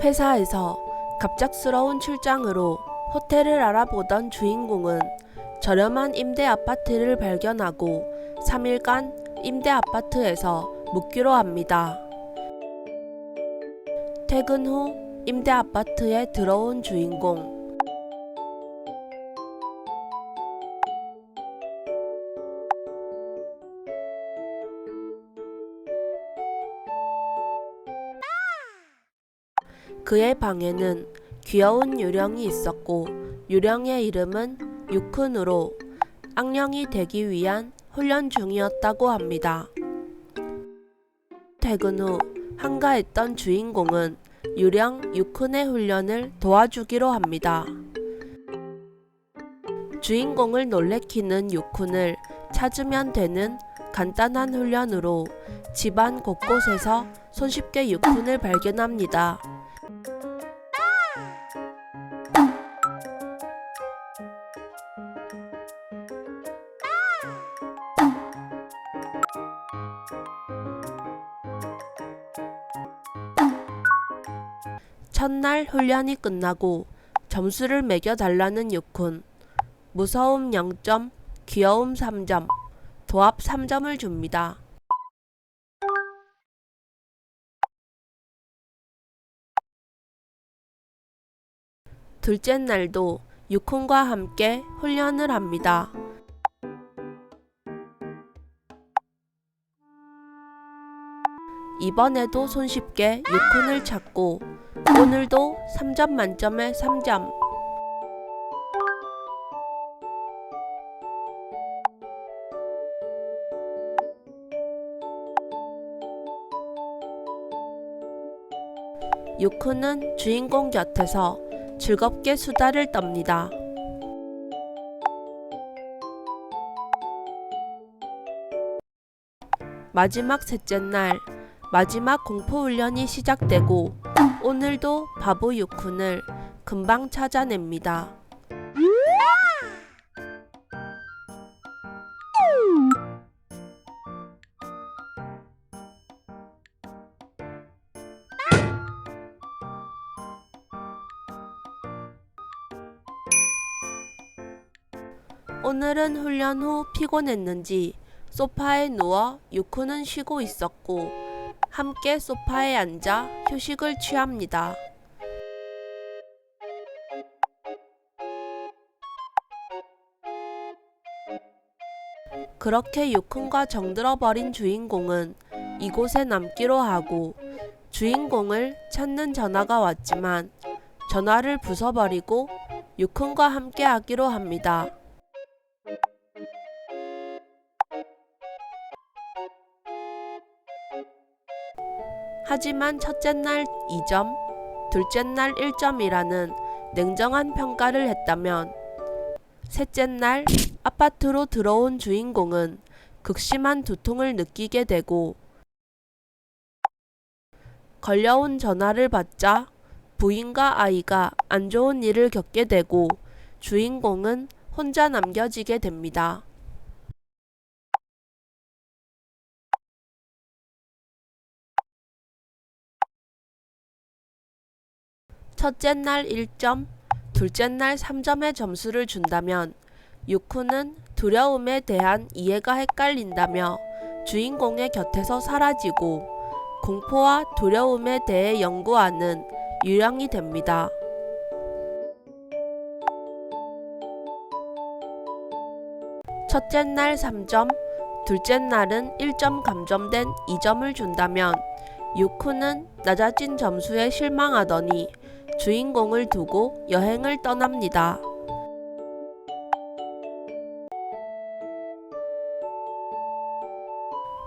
회사에서 갑작스러운 출장으로 호텔을 알아보던 주인공은 저렴한 임대 아파트를 발견하고 3일간 임대 아파트에서 묵기로 합니다. 퇴근 후 임대 아파트에 들어온 주인공. 그의 방에는 귀여운 유령이 있었고 유령의 이름은 유쿤으로 악령이 되기 위한 훈련 중이었다고 합니다. 퇴근 후 한가했던 주인공은 유령 유쿤의 훈련을 도와주기로 합니다. 주인공을 놀래키는 유쿤을 찾으면 되는 간단한 훈련으로 집안 곳곳에서 손쉽게 유쿤을 발견합니다. 첫날 훈련이 끝나고 점수를 매겨달라는 유쿤. 무서움 0점, 귀여움 3점, 도합 3점을 줍니다. 둘째 날도 유쿤과 함께 훈련을 합니다. 이번에도 손쉽게 유쿤을 찾고 오늘도 3점 만점에 3점. 유쿠는 주인공 곁에서 즐겁게 수다를 떱니다. 마지막 셋째 날, 마지막 공포 훈련이 시작되고 오늘도 바보 유쿤을 금방 찾아냅니다. 오늘은 훈련 후 피곤했는지 소파에 누워 유쿠는 쉬고 있었고 함께 소파에 앉아 휴식을 취합니다. 그렇게 유쿤과 정들어버린 주인공은 이곳에 남기로 하고 주인공을 찾는 전화가 왔지만 전화를 부숴버리고 유쿤과 함께 하기로 합니다. 하지만 첫째 날 2점, 둘째 날 1점이라는 냉정한 평가를 했다면 셋째 날 아파트로 들어온 주인공은 극심한 두통을 느끼게 되고 걸려온 전화를 받자 부인과 아이가 안 좋은 일을 겪게 되고 주인공은 혼자 남겨지게 됩니다. 첫째 날 1점, 둘째 날 3점의 점수를 준다면 유쿠는 두려움에 대한 이해가 헷갈린다며 주인공의 곁에서 사라지고 공포와 두려움에 대해 연구하는 유령이 됩니다. 첫째 날 3점, 둘째 날은 1점 감점된 2점을 준다면 유쿠는 낮아진 점수에 실망하더니 주인공을 두고 여행을 떠납니다.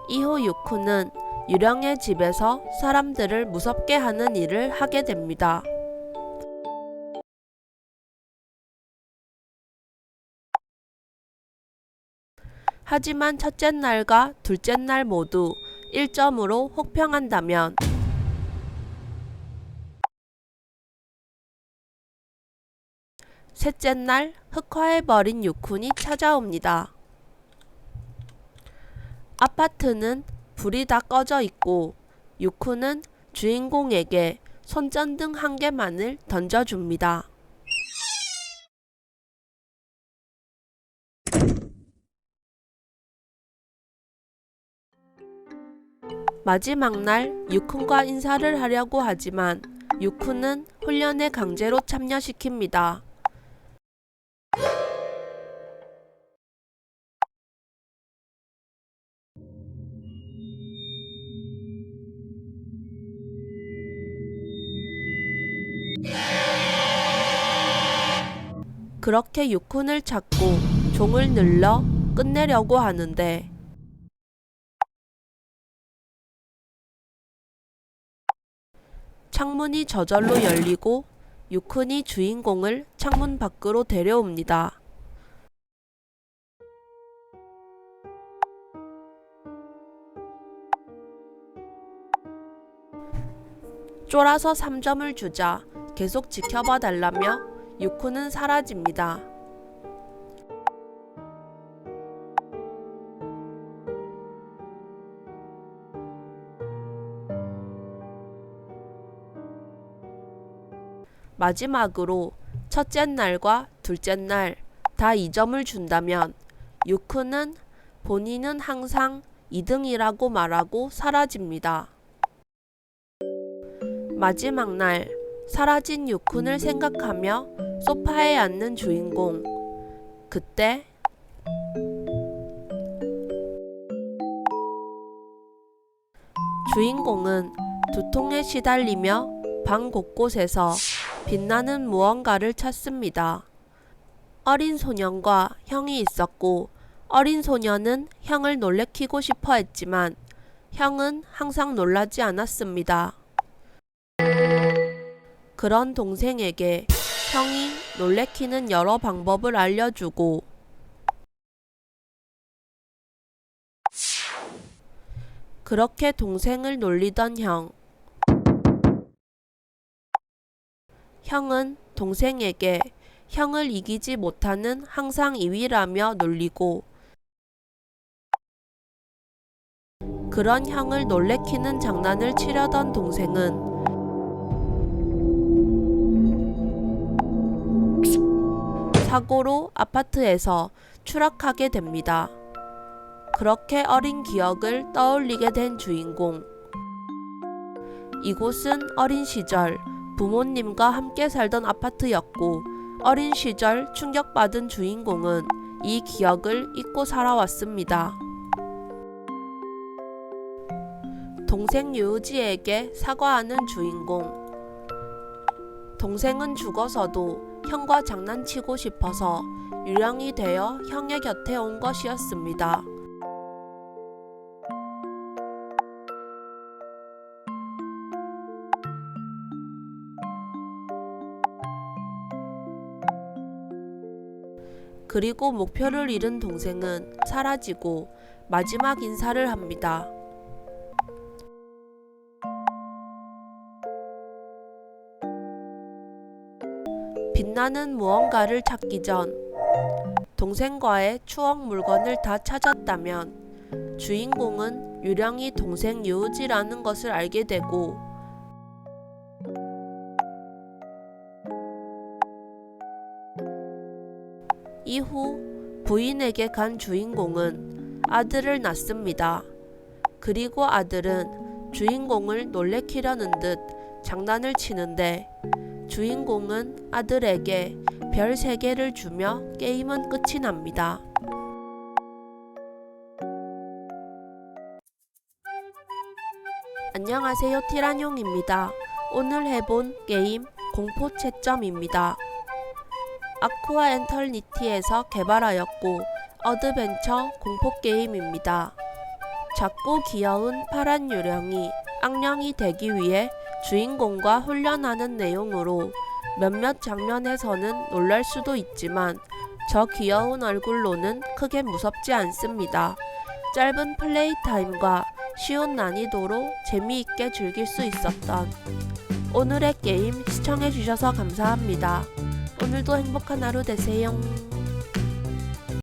이후 유쿠는 유령의 집에서 사람들을 무섭게 하는 일을 하게 됩니다. 하지만 첫째 날과 둘째 날 모두 1점으로 혹평한다면 셋째 날 흑화해버린 유쿤이 찾아옵니다. 아파트는 불이 다 꺼져 있고 유쿠는 주인공에게 손전등 한 개만을 던져줍니다. 마지막 날 유쿤과 인사를 하려고 하지만 유쿤은 훈련에 강제로 참여시킵니다. 그렇게 유쿤을 찾고 종을 늘러 끝내려고 하는데 창문이 저절로 열리고 유쿤이 주인공을 창문 밖으로 데려옵니다. 쫄아서 3점을 주자 계속 지켜봐 달라며 유쿠는 사라집니다. 마지막으로 첫째 날과 둘째 날 다 2점을 준다면 유쿠는 본인은 항상 2등이라고 말하고 사라집니다. 마지막 날 사라진 유쿤을 생각하며 소파에 앉는 주인공. 그때 주인공은 두통에 시달리며 방 곳곳에서 빛나는 무언가를 찾습니다. 어린 소년과 형이 있었고 어린 소년은 형을 놀래키고 싶어 했지만 형은 항상 놀라지 않았습니다. 그런 동생에게 형이 놀래키는 여러 방법을 알려주고 그렇게 동생을 놀리던 형. 형은 동생에게 형을 이기지 못하는 항상 2위라며 놀리고 그런 형을 놀래키는 장난을 치려던 동생은 사고로 아파트에서 추락하게 됩니다. 그렇게 어린 기억을 떠올리게 된 주인공. 이곳은 어린 시절 부모님과 함께 살던 아파트였고 어린 시절 충격받은 주인공은 이 기억을 잊고 살아왔습니다. 동생 유우지에게 사과하는 주인공. 동생은 죽어서도 형과 장난치고 싶어서 유령이 되어 형의 곁에 온 것이었습니다. 그리고 목표를 잃은 동생은 사라지고 마지막 인사를 합니다. 빛나는 무언가를 찾기 전 동생과의 추억 물건을 다 찾았다면 주인공은 유령이 동생 유우지라는 것을 알게 되고 이후 부인에게 간 주인공은 아들을 낳습니다. 그리고 아들은 주인공을 놀래키려는 듯 장난을 치는데 주인공은 아들에게 별 3개를 주며 게임은 끝이 납니다. 안녕하세요 티란용입니다. 오늘 해본 게임 공포 채점입니다. 아쿠아 엔터니티에서 개발하였고 어드벤처 공포 게임입니다. 작고 귀여운 파란 유령이 악령이 되기 위해 주인공과 훈련하는 내용으로 몇몇 장면에서는 놀랄 수도 있지만 저 귀여운 얼굴로는 크게 무섭지 않습니다. 짧은 플레이 타임과 쉬운 난이도로 재미있게 즐길 수 있었던 오늘의 게임 시청해주셔서 감사합니다. 오늘도 행복한 하루 되세요.